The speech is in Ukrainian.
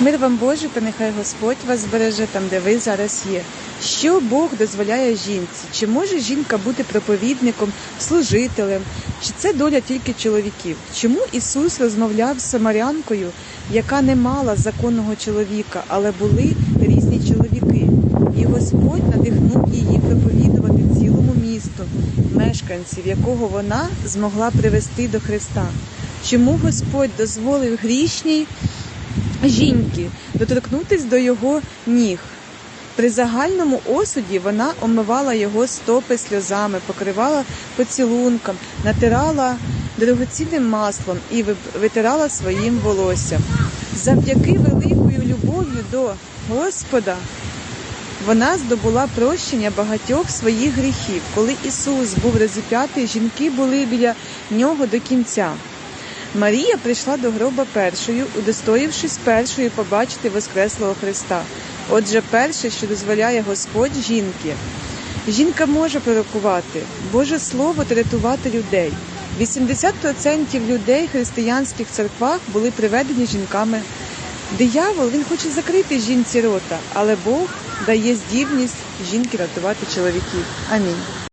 Мир вам Боже, та нехай Господь вас збереже там, де ви зараз є. Що Бог дозволяє жінці? Чи може жінка бути проповідником, служителем? Чи це доля тільки чоловіків? Чому Ісус розмовляв з самарянкою, яка не мала законного чоловіка, але були різні чоловіки? І Господь надихнув її проповідувати цілому місту, мешканців, якого вона змогла привести до Христа. Чому Господь дозволив грішній жінки доторкнутись до його ніг? При загальному осуді вона омивала його стопи сльозами, покривала поцілунком, натирала дорогоцінним маслом і витирала своїм волоссям. Завдяки великою любов'ю до Господа вона здобула прощення багатьох своїх гріхів. Коли Ісус був розіп'ятий, жінки були біля нього до кінця. Марія прийшла до гроба першою, удостоївшись першою побачити Воскреслого Христа. Отже, перше, що дозволяє Господь жінки. Жінка може пророкувати, Боже Слово та рятувати людей. 80% людей в християнських церквах були приведені жінками. Диявол він хоче закрити жінці рота, але Бог дає здібність жінки рятувати чоловіків. Амінь.